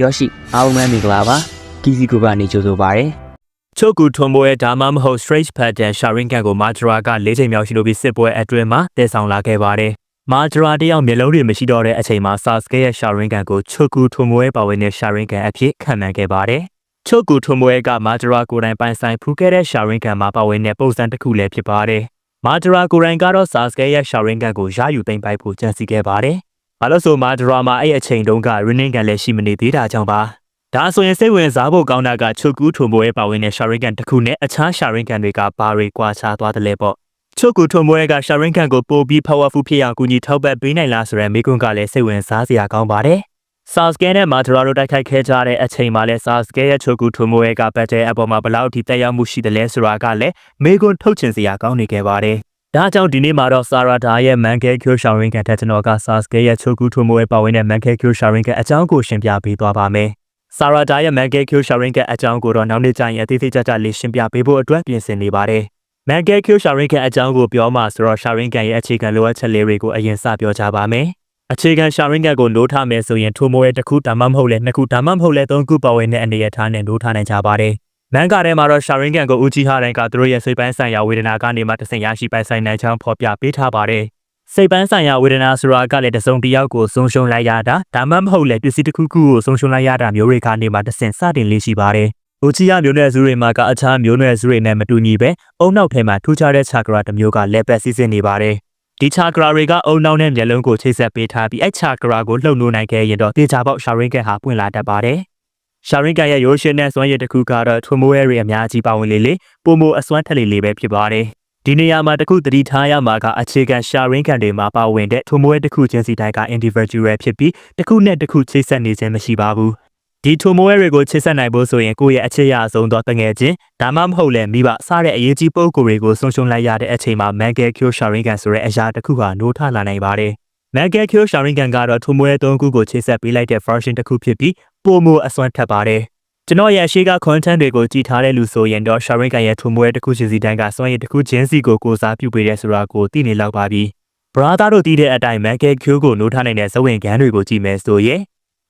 ယောရှိအားလုံးပဲမင်္ဂလာပါကီစီဂရုပကနေကြိုဆိုပါရစေချိုကူထွန်ဘွဲဒါမှမဟုတ် straight pattern sharing ကန်ကိုမာဂျရာက၄ချိန်မြောက်ရှိလို့ပြီးစစ်ပွဲအတွင်းမှာတည်ဆောင်လာခဲ့ပါတယ်။မာဂျရာတယောက်မျက်လုံးတွေမရှိတော့တဲ့အချိန်မှာ Sasuke ရဲ့ sharing ကန်ကိုချိုကူထွန်ဘွဲပါဝင်တဲ့ sharing ကန်အဖြစ်ခံမှန်းခဲ့ပါတယ်။ချိုကူထွန်ဘွဲကမာဂျရာကိုယ်တိုင်ပိုင်ဆိုင်ဖူးခဲ့တဲ့ sharing ကန်မှာပါဝင်တဲ့ပုံစံတစ်ခုလည်းဖြစ်ပါတယ်။မာဂျရာကိုယ်တိုင်ကတော့ Sasuke ရဲ့ sharing ကန်ကိုရယူသိမ်းပိုက်ဖို့ကြံစည်ခဲ့ပါတယ်။ ဘာလို့ဆိုမာဂျရာမှာအဲ့အချိန်တုန်းက running ကန်လည်းရှိမနေသေးတာကြောင့်ပါ။ဒါဆိုရင်စိတ်ဝင်စားဖို့ကောင်းတာကချုပ်ကူးထုံပွဲပါဝင်တဲ့ sharing can တစ်ခုနဲ့အခြား sharing can တွေကဘာတွေကွာခြားသွားတယ်လဲပေါ့ချုပ်ကူးထုံပွဲက sharing can ကိုပို့ပြီး powerful ဖြစ်အောင်ကူညီထောက်ပံ့ပေးနိုင်လားဆိုတဲ့မေးခွန်းကလည်းစိတ်ဝင်စားစရာကောင်းပါတယ် Sasuke နဲ့ Madara တို့တိုက်ခိုက်ခဲ့ကြတဲ့အချိန်မှာလဲ Sasuke ရဲ့ချုပ်ကူးထုံပွဲက battle အပေါ်မှာဘယ်လောက်ထိတက်ရောက်မှုရှိတယ်လဲဆိုတာကလည်းမေးခွန်းထုတ်ချင်စရာကောင်းနေခဲ့ပါတယ် ဒါကြောင့်ဒီနေ့မှာတော့ Sarada ရဲ့ Manke Kyo Sharing Can တဲ့ကျွန်တော်က Sasuke ရဲ့ချုပ်ကူးထုံပွဲပါဝင်တဲ့ Manke Kyo Sharing Can အကြောင်းကိုရှင်းပြပေးသွားပါမယ်။ဆာရာဒါရဲ့ Manga Q Sharing ကအကြောင်းကိုတော့နောက်နေ့ကျရင်အသေးသေးကြကြလေးရှင်းပြပေးဖို့အတွက်ပြင်ဆင်နေပါတယ်။ Manga Q Sharing ကအကြောင်းကိုပြောမှဆိုတော့ Sharing ရဲ့အခြေခံလိုအပ်ချက်လေးတွေကိုအရင်စပြောကြပါမယ်။အခြေခံ Sharing ကိုနိုးထားမယ်ဆိုရင်ထိုမိုရဲ့တစ်ခုဒါမှမဟုတ်လည်းနှစ်ခုဒါမှမဟုတ်လည်းသုံးခုပါဝင်တဲ့အနေရထားနဲ့နိုးထားနိုင်ကြပါတယ်။ မန်ကာထဲမှာတော့ Sharing ကိုဦးကြီးဟာတိုင်းကသူတို့ရဲ့စိတ်ပိုင်းဆိုင်ရာဝေဒနာကနေမှတဆင့်ရရှိပိုင်ဆိုင်နိုင်ချောင်းဖော်ပြပေးထားပါတယ်။စိတ်ပန်းဆိုင်ရာဝေဒနာဆိုတာကလည်းတစုံတစ်ယောက်ကိုဆုံးရှုံးလိုက်ရတာဒါမှမဟုတ်လည်းပစ္စည်းတစ်ခုခုကိုဆုံးရှုံးလိုက်ရတာမျိုးတွေကနေမှတစ်ဆင့်စတင်လေးရှိပါတယ်။ဦးချီယာမျိုးနွယ်စုတွေမှာကအခြားမျိုးနွယ်စုတွေနဲ့မတူညီပဲအုံနောက်ထဲမှာထူးခြားတဲ့ chakra တစ်မျိုးကလက်ပတ်စီးဆင်းနေပါတယ်။ဒီ chakra တွေကအုံနောက်နဲ့မျက်လုံးကိုချိတ်ဆက်ပေးထားပြီးအဲ chakra ကိုလှုပ်လို့နိုင်ခဲ့ရင်တော့တေချာပေါက် sharing ကဟာပွင့်လာတတ်ပါတယ်။ sharing ကရဲ့ရိုးရှင်းတဲ့စွမ်းရည်တစ်ခုကတော့ထွန်မိုးရဲတွေအများကြီးပါဝင်လေလေပုံမအစွမ်းထက်လေလေပဲဖြစ်ပါတယ်။ဒီနေရာမှာတခုသတိထားရမှာကအခြေခံ sharing ခံတွေမှာပါဝင်တဲ့ထုံမွဲတစ်ခုချင်းစီတိုင်းက individual ဖြစ်ပြီးတစ်ခုနဲ့တစ်ခုချိတ်ဆက်နေခြင်းမရှိပါဘူးဒီထုံမွဲတွေကိုချိတ်ဆက်နိုင်ဖို့ဆိုရင်ကိုယ့်ရဲ့အခြေရအဆုံးသောတငယ်ချင်းဒါမှမဟုတ်လည်းမိဘစတဲ့အရေးကြီးပုံကိုယ်တွေကိုဆုံးရှုံးလိုက်ရတဲ့အချိန်မှာ mega q sharing ခံဆိုတဲ့အရာတစ်ခုဟာနိုးထလာနိုင်ပါတယ် mega q sharing ခံကတော့ထုံမွဲသုံးခုကိုချိတ်ဆက်ပေးလိုက်တဲ့ version တစ်ခုဖြစ်ပြီး ပုံမအစွမ်းထက်ပါတယ်ကျွန်တော်ရဲ့အရှိက content တွေကိုကြည်ထားတဲ့လူဆိုရင်တော့ sharing ကရဲ့ထုံမွဲတစ်ခုချင်းစီတိုင်းကစွမ်းရည်တစ်ခုချင်းစီကိုကိုစားပြုပေးတဲ့ဆိုတာကိုသိနေလောက်ပါပြီ။ brother တို့သိတဲ့အတိုင်း Michael Q ကိုနိုးထားနိုင်တဲ့ဇဝင်ကန်းတွေကိုကြည့်မယ်ဆိုရင်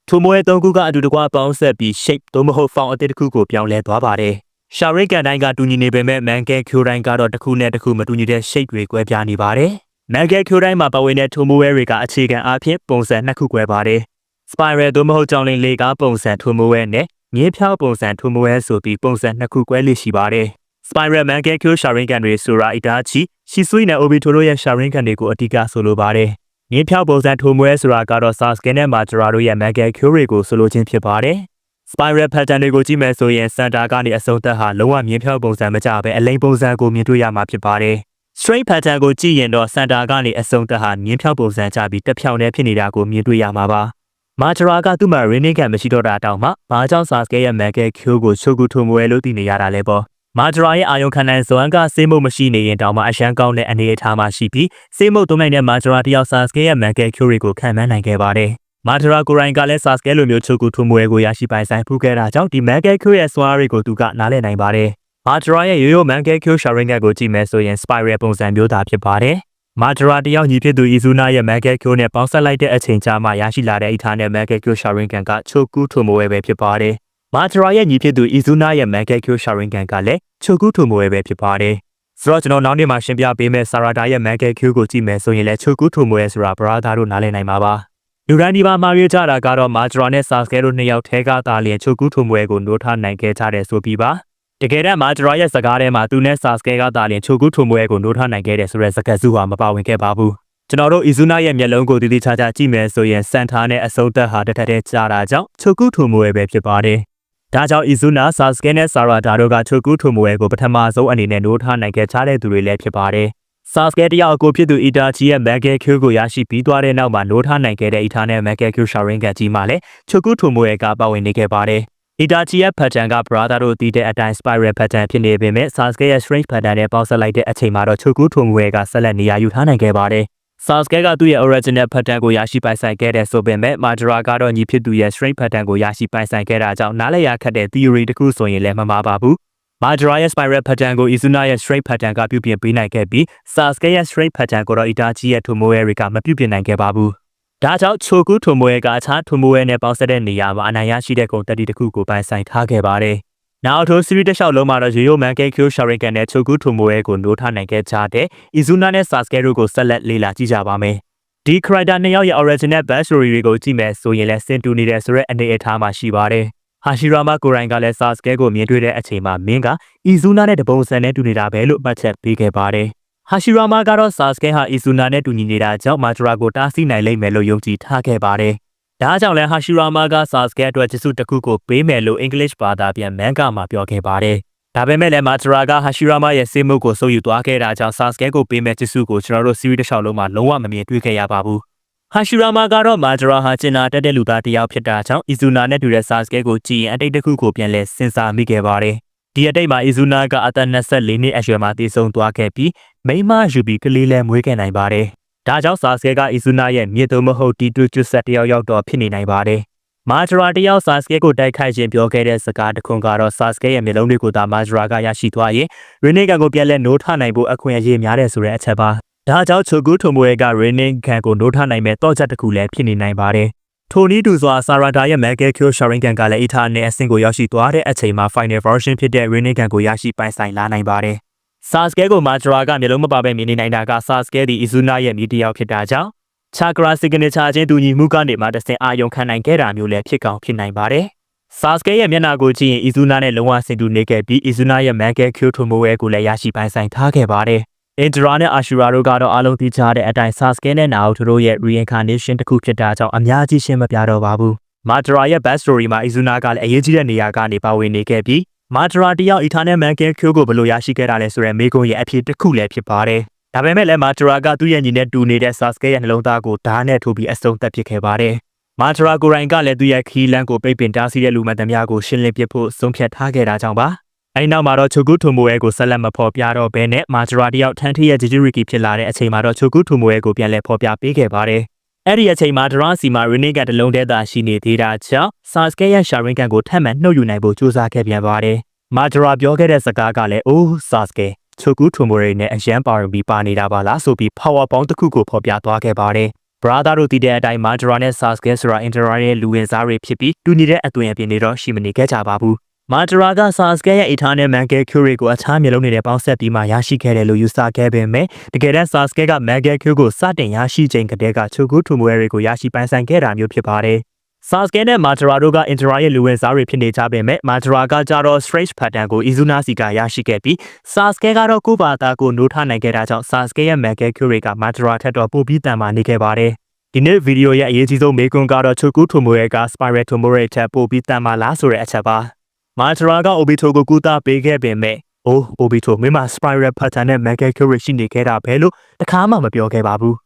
ထုံမွဲသုံးခုကအတူတကွပေါင်းဆက်ပြီး shape သို့မဟုတ် form အသစ်တစ်ခုကိုပြောင်းလဲသွားပါတယ်။ sharing ကန်တိုင်းကတူညီနေပေမဲ့ Michael Q တိုင်းကတော့တစ်ခုနဲ့တစ်ခုမတူညီတဲ့ shape တွေကွဲပြားနေပါတယ်။ Michael Q တိုင်းမှာပါဝင်တဲ့ထုံမွဲတွေကအခြေခံအဖြစ်ပုံစံနှစ်ခုကွဲပါတယ်။ spiral သို့မဟုတ်ကြောင်လင်လေကားပုံစံထုံမွဲနဲ့ငင်းဖြောက်ပုံစံထုံမွဲဆိုပြီးပုံစံနှစ်ခုကွဲလိရှိပါတယ်။ Spiral Mangan Q Sharing ကန်တွေဆိုတာအတားချီရှီဆွေးနဲ့ Obito တို့ရဲ့ Sharing ကန်တွေကိုအဓိကဆိုလိုပါတယ်။ငင်းဖြောက်ပုံစံထုံမွဲဆိုတာကတော့ Sasuke နဲ့ Madara တို့ရဲ့ Mangan Q တွေကိုဆိုလိုခြင်းဖြစ်ပါတယ်။ Spiral pattern တွေကိုကြည့်မယ်ဆိုရင် Center ကနေအဆုံးသက်ဟာလုံးဝမြင်းဖြောက်ပုံစံမကြပဲအလိမ်ပုံစံကိုမြင်တွေ့ရမှာဖြစ်ပါတယ်။ Straight pattern ကိုကြည့်ရင်တော့ Center ကနေအဆုံးသက်ဟာမြင်းဖြောက်ပုံစံကြပြီးတစ်ဖြောင်နဲ့ဖြစ်နေတာကိုမြင်တွေ့ရမှာပါ။ မာဂျရာကသူ့မှာ raining ကန်မရှိတော့တာတောင်မှဘာကြောင့် Sasuke ရဲ့ Mega Q ကိုချိုကူထုံမွဲလို့သိနေရတာလဲပေါ့မာဂျရာရဲ့အာယုံခံနိုင်စွမ်းကစေးမုတ်မရှိနေရင်တောင်မှအရှမ်းကောင်းတဲ့အနေအထားမှာရှိပြီးစေးမုတ်သုံးနိုင်တဲ့မာဂျရာတယောက် Sasuke ရဲ့ Mega Q တွေကိုခံမှန်းနိုင်ခဲ့ပါတယ်မာဂျရာကိုရိုင်းကလည်း Sasuke လိုမျိုးချိုကူထုံမွဲကိုရရှိပိုင်ဆိုင်ဖူးခဲ့တာကြောင့်ဒီ Mega Q ရဲ့စွမ်းအားတွေကိုသူကနားလည်နိုင်ပါတယ်မာဂျရာရဲ့ရိုးရိုး Mega Q Sharingan ကိုကြည့်မယ်ဆိုရင် Spiral ပုံစံမျိုးသားဖြစ်ပါတယ် မာဂျရာတယောက်ညီဖြစ်သူအီဇူနာရဲ့ Mega Q နဲ့ပေါင်းဆက်လိုက်တဲ့အချိန်ကြာမှရရှိလာတဲ့အထာနဲ့ Mega Q Sharingan ကချိုကူထုံမွဲပဲဖြစ်ပါတယ်။မာဂျရာရဲ့ညီဖြစ်သူအီဇူနာရဲ့ Mega Q Sharingan ကလည်းချိုကူထုံမွဲပဲဖြစ်ပါတယ်။ဆိုတော့ကျွန်တော်နောက်နေ့မှာရှင်းပြပေးမယ့်ဆာရာတာရဲ့ Mega Q ကိုကြည့်မယ်ဆိုရင်လည်းချိုကူထုံမွဲဆိုတာဘရာသာတို့နားလည်နိုင်မှာပါ။လူတိုင်းဒီပါမှာရွေးကြတာကတော့မာဂျရာနဲ့ဆာစကဲတို့နှစ်ယောက်ထဲကသာလျှင်ချိုကူထုံမွဲကိုနိုးထားနိုင်ခဲ့ကြတဲ့ဆိုပြီးပါ။ တကယ်တမ်းမာဂျရာရဲ့စကားထဲမှာသူနဲ့ဆာစကဲကသာလျှင်ချိုကူထုံမွဲကိုနိုးထားနိုင်ခဲ့တဲ့ဆိုတဲ့စကားစုဟာမပါဝင်ခဲ့ပါဘူး။ကျွန်တော်တို့အီဇူနာရဲ့မျက်လုံးကိုတည်တည်ချာချာကြည့်မယ်ဆိုရင်စန်တာနဲ့အစုံသက်ဟာတစ်ထက်တည်းကြားတာကြောင့်ချိုကူထုံမွဲပဲဖြစ်ပါတယ်။ဒါကြောင့်အီဇူနာဆာစကဲနဲ့ဆာရာဒါတို့ကချိုကူထုံမွဲကိုပထမဆုံးအနေနဲ့နိုးထားနိုင်ခဲ့ကြတဲ့သူတွေလည်းဖြစ်ပါတယ်။ဆာစကဲတယောက်ကိုဖြစ်သူအီတာချီရဲ့ Mega Q ကိုရရှိပြီးသွားတဲ့နောက်မှာနိုးထားနိုင်ခဲ့တဲ့အီတာနဲ့ Mega Q Sharingan ကြီးမှလည်းချိုကူထုံမွဲကပါဝင်နေခဲ့ပါတယ်။ အီတာချီရဲ့ pattern က brother တို့တည်တဲ့အတိုင်း spiral pattern ဖြစ်နေပေမဲ့ Sasuke ရဲ့ strange pattern နဲ့ပေါင်းစပ်လိုက်တဲ့အချိန်မှာတော့ချိုကူထုံမွဲကဆက်လက်နေရာယူထားနိုင်ခဲ့ပါတယ်။ Sasuke ကသူ့ရဲ့ original pattern ကိုရရှိပိုင်ဆိုင်ခဲ့တဲ့ဆိုပေမဲ့ Madara ကတော့ညီဖြစ်သူရဲ့ strange pattern ကိုရရှိပိုင်ဆိုင်ခဲ့တာကြောင့်နားလည်ရခက်တဲ့ theory တစ်ခုဆိုရင်လည်းမမှားပါဘူး။ Madara ရဲ့ spiral pattern ကို Izuna ရဲ့ straight pattern ကပြုပြင်ပေးနိုင်ခဲ့ပြီး Sasuke ရဲ့ straight pattern ကိုတော့ Itachi ရဲ့ Tomoe တွေကမပြုပြင်နိုင်ခဲ့ပါဘူး။ ဒါကြောင့်ချိုကူထုံမွေကအခြားထုံမွေနဲ့ပေါင်းဆက်တဲ့နေရာမှာအနိုင်ရရှိတဲ့ကုန်တက်တီတစ်ခုကိုပိုင်ဆိုင်ထားခဲ့ပါတယ်။နောက်ထိုစီရီတစ်လျှောက်လုံးမှာတော့ရိုယိုမန်ကဲကျိုရှာရီကန်နဲ့ချိုကူထုံမွေကိုနိုးထားနိုင်ခဲ့ကြတဲ့အီဇူနာနဲ့ဆာစကဲတို့ကိုဆက်လက်လေ့လာကြည့်ကြပါမယ်။ဒီ character နှစ်ယောက်ရဲ့ original backstory တွေကိုကြည့်မယ်ဆိုရင်လည်းစင်တူနေတဲ့ဆိုတဲ့အနေအထားမှာရှိပါတယ်။ဟာရှီရာမာကိုရိုင်ကလည်းဆာစကဲကိုမြင်တွေ့တဲ့အချိန်မှာမင်းကအီဇူနာနဲ့တပုံစံနဲ့တူနေတာပဲလို့မှတ်ချက်ပေးခဲ့ပါတယ်။ ဟာရှီရာမာကတော့ဆာစကဲဟာအီဇူနာနဲ့တူညီနေတာကြောင့်မာဂျရာကိုတားဆီးနိုင်လိမ့်မယ်လို့ယုံကြည်ထားခဲ့ပါတယ်။ဒါကြောင့်လည်းဟာရှီရာမာကဆာစကဲအတွက်ကျေးဇူးတစ်ခုကိုပေးမယ်လို့အင်္ဂလိပ်ဘာသာပြန်မန်ကမှာပြောခဲ့ပါတယ်။ဒါပေမဲ့လည်းမာဂျရာကဟာရှီရာမာရဲ့စေမှုကိုစိုးယူသွားခဲ့တာကြောင့်ဆာစကဲကိုပေးမယ်ကျေးဇူးကိုကျွန်တော်တို့စီးရီးတစ်လျှောက်လုံးမှာလုံးဝမမြင်တွေ့ခဲ့ရပါဘူး။ဟာရှီရာမာကတော့မာဂျရာဟာကျင်နာတက်တဲ့လူသားတစ်ယောက်ဖြစ်တာကြောင့်အီဇူနာနဲ့တူတဲ့ဆာစကဲကိုကြည်ရင်အတိတ်တစ်ခုကိုပြန်လဲစဉ်းစားမိခဲ့ပါတယ်။ ဒီအတိတ်မှာအီဇူနာကအသက်24နှစ်အရွယ်မှာတည်ဆုံသွားခဲ့ပြီးမိန်းမယူပြီးကလေးလည်းမွေးခဲ့နိုင်ပါတယ်။ဒါကြောင့်ဆာစကဲကအီဇူနာရဲ့မြေတုံးမဟုတ်တီတူကျွဆက်တယောက်ရောက်တော့ဖြစ်နေနိုင်ပါတယ်။မာဂျရာတယောက်ဆာစကဲကိုတိုက်ခိုက်ခြင်းပြောခဲ့တဲ့စကားတစ်ခွန်းကတော့ဆာစကဲရဲ့မျိုးလုံးတွေကိုသာမာဂျရာကရရှိသွားရင်ရင်းနေကန်ကိုပြန်လဲနိုးထနိုင်ဖို့အခွင့်အရေးများတယ်ဆိုတဲ့အချက်ပါ။ဒါကြောင့်ချိုကူထိုမိုရဲကရင်းနေကန်ကိုနိုးထနိုင်မဲ့တော့ချက်တစ်ခုလည်းဖြစ်နေနိုင်ပါတယ်။ ထိုနည်းတူစွာဆာရာဒါရဲ့ Mega Q Sharing Gun ကလည်းအီထာနဲ့အဆင့်ကိုရောက်ရှိသွားတဲ့အချိန်မှာ Final Version ဖြစ်တဲ့ Raining Gun ကိုရရှိပိုင်ဆိုင်လာနိုင်ပါတယ်။ Sasuke ကို Madara ကမျိုးလုံးမပါဘဲမြင်နေနိုင်တာက Sasuke ဒီ Izuna ရဲ့မိတယောက်ဖြစ်တာကြောင့် Chakra Signature ချင်းတူညီမှုကနေမှတစ်ဆင့်အာယုံခံနိုင်ခဲ့တာမျိုးလည်းဖြစ်ကောင်းဖြစ်နိုင်ပါတယ်။ Sasuke ရဲ့မျက်နှာကိုကြည့်ရင် Izuna နဲ့လုံးဝဆင်တူနေခဲ့ပြီး Izuna ရဲ့ Mega Kyoto Moe ကိုလည်းရရှိပိုင်ဆိုင်ထားခဲ့ပါတယ်။ Indra နဲ့ Ashura တို့ကတော့အားလုံးသိကြတဲ့အတိုင်း Sasuke နဲ့ Naruto တို့ရဲ့ reincarnation တစ်ခုဖြစ်တာကြောင့်အများကြီးရှင်းမပြတော့ပါဘူး။ Madara ရဲ့ backstory မှာ Izuna ကလည်းအရေးကြီးတဲ့နေရာကနေပါဝင်နေခဲ့ပြီး Madara တယောက် Eternal Manga Q ကိုဘယ်လိုရရှိခဲ့တာလဲဆိုတဲ့မေးခွန်းရဲ့အဖြေတစ်ခုလည်းဖြစ်ပါတယ်။ဒါပေမဲ့လည်း Madara ကသူ့ရဲ့ညီနဲ့တူနေတဲ့ Sasuke ရဲ့နှလုံးသားကိုဓာတ်နဲ့ထိုးပြီးအဆုံးသတ်ပစ်ခဲ့ပါတယ်။ Madara ကိုယ်တိုင်ကလည်းသူ့ရဲ့ခီးလန်းကိုပိတ်ပင်တားဆီးတဲ့လူမှန်သမျှကိုရှင်းလင်းပစ်ဖို့ဆုံးဖြတ်ထားခဲ့တာကြောင့်ပါ။ အဲဒီနောက်မှာတော့ချိုကူထိုမိုရဲကိုဆက်လက်မဖော်ပြတော့ဘဲနဲ့မာဂျရာတယောက်ထန်းထရဲ့ဂျီဂျီရီကီဖြစ်လာတဲ့အချိန်မှာတော့ချိုကူထိုမိုရဲကိုပြန်လည်ဖော်ပြပေးခဲ့ပါတယ်။အဲ့ဒီအချိန်မှာဒရာစီမာရီနီကတလုံးတဲတာရှိနေသေးတာကြောင့်ဆာစကဲရဲ့ရှာရင်ကန်ကိုထပ်မံနှုတ်ယူနိုင်ဖို့ကြိုးစားခဲ့ပြန်ပါတယ်။မာဂျရာပြောခဲ့တဲ့စကားကလည်းအိုးဆာစကဲချိုကူထိုမိုရဲနဲ့အရန်ပါရမီပါနေတာပါလားဆိုပြီး power ပေါင်းတစ်ခုကိုဖော်ပြသွားခဲ့ပါတယ်။ brother တို့တည်တဲ့အတိုင်းမာဂျရာနဲ့ဆာစကဲဆိုတာ intera ရဲ့လူဝင်စားတွေဖြစ်ပြီးတူညီတဲ့အသွင်အပြင်တွေတော့ရှိမနေခဲ့ကြပါဘူး။ မာတရာကဆာစကဲရဲ့ Eternal Manga Q ကိုအခြားမျိုးလုံးတွေနဲ့ပေါင်းဆက်ပြီးမှရရှိခဲ့တယ်လို့ယူဆခဲ့ပေမဲ့တကယ်တမ်းဆာစကဲက Manga Q ကိုစတင်ရရှိချိန်ကတည်းကချိုကူထူမွဲတွေကိုရရှိပိုင်ဆိုင်ခဲ့တာမျိုးဖြစ်ပါတယ်။ဆာစကဲနဲ့မာတရာတို့က Intera ရဲ့လူဝင်စားတွေဖြစ်နေကြပေမဲ့မာတရာကကြတော့ Strange Pattern ကို Izuna စီကရရှိခဲ့ပြီးဆာစကဲကတော့ကိုဘာတာကိုနိုးထနိုင်ခဲ့တာကြောင့်ဆာစကဲရဲ့ Manga Q တွေကမာတရာထက်တော့ပိုပြီးတန်မာနေခဲ့ပါတယ်။ဒီနေ့ဗီဒီယိုရဲ့အရေးကြီးဆုံးမေးခွန်းကတော့ချိုကူထူမွဲက Spiral Tomore ထက်ပိုပြီးတန်မာလားဆိုတဲ့အချက်ပါ။ မာထရာကအိုဘီတိုကိုကူတာပေးခဲ့ပေမဲ့အိုးအိုဘီတိုမင်းမ spiral pattern နဲ့ mega curry ရှိနေခဲ့တာပဲလို့တခါမှမပြောခဲ့ပါဘူး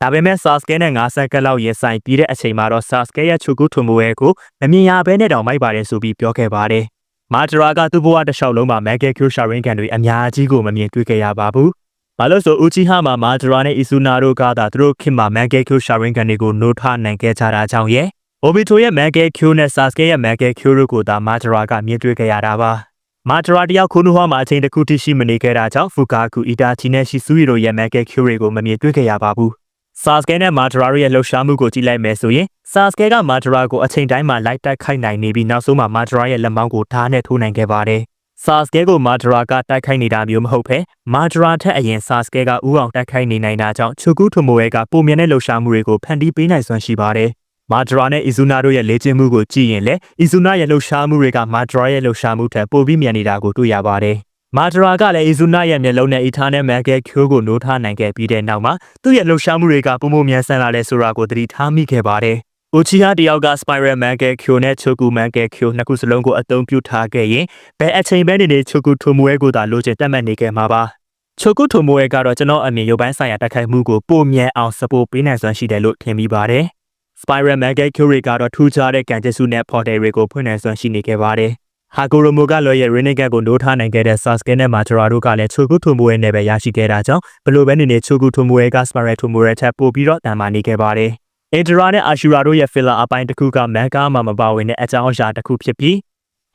ဒါပေမဲ့ Sasuke နဲ့9ဆက်ကလောက်ရင်ဆိုင်ပြီးတဲ့အချိန်မှာတော့ Sasuke ရဲ့ Choku Tomoe ကိုမမြင်ရဘဲနဲ့တောင်မိုက်ပါတယ်ဆိုပြီးပြောခဲ့ပါတယ်မာထရာကသူ့ဘဝတစ်လျှောက်လုံးမှာ mega curry sharingan တွေအများကြီးကိုမမြင်တွေ့ခဲ့ရပါဘူးဘာလို့ဆို Uchiha မှာမာထရာနဲ့ Izuna တို့ကသာသူတို့ခင်မှာ manga curry sharingan တွေကိုနိုးထနိုင်ခဲ့ကြတာကြောင့်ရဲ့။ Obito ရဲ့ Manga Q နဲ့ Sasuke ရဲ့ Manga Q တို့ကိုသာမာဂျရာကမြင်တွေ့ခဲ့ရတာပါ။မာဂျရာတယောက်ခုနဟွာမှာအချိန်တစ်ခုထိရှိမနေခဲ့တာကြောင့် Fukaku Itachi နဲ့ Shizui တို့ရဲ့ Manga Q တွေကိုမမြင်တွေ့ခဲ့ရပါဘူး။ Sasuke နဲ့ Madara ရဲ့လှုပ်ရှားမှုကိုကြည့်လိုက်မယ်ဆိုရင် Sasuke က Madara ကိုအချိန်တိုင်းမှာလိုက်တိုက်ခိုက်နိုင်နေပြီးနောက်ဆုံးမှာ Madara ရဲ့လက်မောင်းကိုဓာတ်နဲ့ထိုးနိုင်ခဲ့ပါတယ်။ Sasuke ကို Madara ကတိုက်ခိုက်နေတာမျိုးမဟုတ်ဘဲ Madara ထက်အရင် Sasuke ကဥအောင်တိုက်ခိုက်နေနိုင်တာကြောင့် Choku Tomoe ကပုံမြင်တဲ့လှုပ်ရှားမှုတွေကိုဖန်တီးပေးနိုင်စွမ်းရှိပါတယ်။ မာဒရာနဲ့အီဇူနာတို့ရဲ့လေ့ကျင့်မှုကိုကြည့်ရင်လည်းအီဇူနာရဲ့လှုပ်ရှားမှုတွေကမာဒရာရဲ့လှုပ်ရှားမှုထက်ပိုပြီးမြန်နေတာကိုတွေ့ရပါတယ်။မာဒရာကလည်းအီဇူနာရဲ့မျက်လုံးနဲ့အီထာနဲ့မန်ကဲကျိုးကိုနိုးထားနိုင်ခဲ့ပြီးတဲ့နောက်မှာသူ့ရဲ့လှုပ်ရှားမှုတွေကပုံပုံမြန်ဆန်လာလဲဆိုတာကိုသတိထားမိခဲ့ပါတယ်။အိုချီဟာတယောက်က Spiral Manga Q နဲ့ Choku Manga Q နှစ်ခုစလုံးကိုအသုံးပြုထားခဲ့ရင်ဘယ်အချိန်ပဲနေနေ Choku Tomoe ကိုသာလိုချင်တတ်မှတ်နေခဲ့မှာပါ။ Choku Tomoe ကတော့ကျွန်တော်အမြင်ရုပ်ပိုင်းဆိုင်ရာတိုက်ခိုက်မှုကိုပိုမြန်အောင် support ပေးနိုင်စွမ်းရှိတယ်လို့ထင်မိပါတယ်။ Spiral Mega Curie ကတော့ထူးခြားတဲ့ကံကြက်စုနဲ့ portal တွေကိုဖွင့်နိုင်စွမ်းရှိနေခဲ့ပါတယ်။ Hagoromo ကလောရဲ့ Renegade ကိုနိုးထားနိုင်ခဲ့တဲ့ Sasuke နဲ့ Madara တို့ကလည်း Choku Tomoe နဲ့ပဲရရှိခဲ့တာကြောင့်ဘလို့ပဲနေနေ Choku Tomoe က Spiral Tomoe ထက်ပိုပြီးတော့တန်မာနေခဲ့ပါတယ်။ Indra နဲ့ Ashura တို့ရဲ့ filler အပိုင်းတစ်ခုက Manga မှာမပါဝင်တဲ့အကြောင်းအရာတစ်ခုဖြစ်ပြီး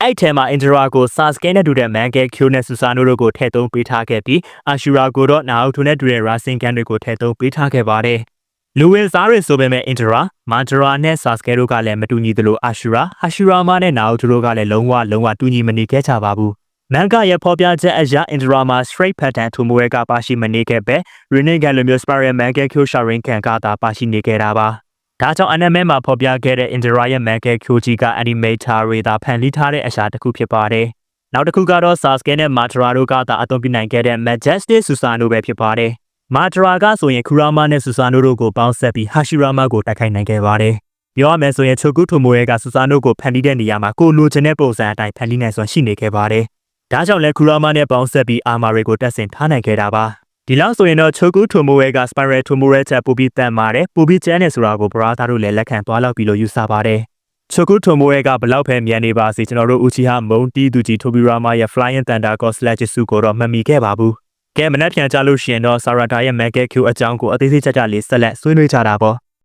အဲ့ထဲမှာ Indra ကို Sasuke နဲ့တူတဲ့ Manga Q နဲ့ Susanoo တို့ကိုထည့်သွင်းပေးထားခဲ့ပြီး Ashura ကိုတော့ Naruto နဲ့တူတဲ့ Rasengan တွေကိုထည့်သွင်းပေးထားခဲ့ပါတယ်။ လူဝင်စားရဆိုပေမဲ့အင်တရာမာဒရာနဲ့ဆာစကဲတို့ကလည်းမတူညီသလိုအာရှူရာအာရှူရာမနဲ့နာအိုတိုတို့ကလည်းလုံးဝလုံးဝတူညီမနေခဲ့ကြပါဘူးမန်ကရဲ့ဖော်ပြချက်အရအင်ဒရာမှာ straight pattern ထူမွေးကပါရှိမနေခဲ့ပဲ renegade လိုမျိုး spiral manga q sharing ခံကတာပါရှိနေခဲ့တာပါဒါကြောင့် anime မှာဖော်ပြခဲ့တဲ့ Indra ရဲ့ manga q ကြီးက animator တွေသာဖန်တီးထားတဲ့အရာတစ်ခုဖြစ်ပါတယ်နောက်တစ်ခုကတော့ Sasuke နဲ့ Madara တို့ကသာအသုံးပြုနိုင်ခဲ့တဲ့ Majestic Susanoo ပဲဖြစ်ပါတယ် မာဒရာကဆိုရင်ခူရာမာနဲ့ဆူဆာနိုတို့ကိုပေါင်းဆက်ပြီးဟာရှီရာမာကိုတိုက်ခိုက်နိုင်ခဲ့ပါတယ်။ပြောရမယ်ဆိုရင်ချိုကုထိုမိုရဲကဆူဆာနိုကိုဖန်တီးတဲ့နေရာမှာကိုလိုချင်တဲ့ပုံစံအတိုင်းဖန်တီးနိုင်စွမ်းရှိနေခဲ့ပါတယ်။ဒါကြောင့်လဲခူရာမာနဲ့ပေါင်းဆက်ပြီးအာမာတွေကိုတက်ဆင်ထားနိုင်ခဲ့တာပါ။ဒီလောက်ဆိုရင်တော့ချိုကုထိုမိုရဲကစပိုင်ရယ်ထိုမိုရဲချက်ပူပြီးတန်ပါတယ်ပူပြီးကျန်းနေဆိုတာကိုဘရာသားတို့လည်းလက်ခံသွားလောက်ပြီးလို့ယူဆပါတယ်။ချိုကုထိုမိုရဲကဘလောက်ပဲမြန်နေပါစေကျွန်တော်တို့ဦးချီဟာမုံတီးသူကြီးထိုဘီရာမာရဲ့ Flying Thunder Coslet ချစ်စုကိုတော့မမီခဲ့ပါဘူး။ ကဲမနက်ဖြန်ကြလို့ရှိရင်တော့ဆာရာတာရဲ့ Mega Q အကြောင်းကိုအသေးစိတ်ကြကြလေးဆက်လက်ဆွေးနွေးကြတာပေါ့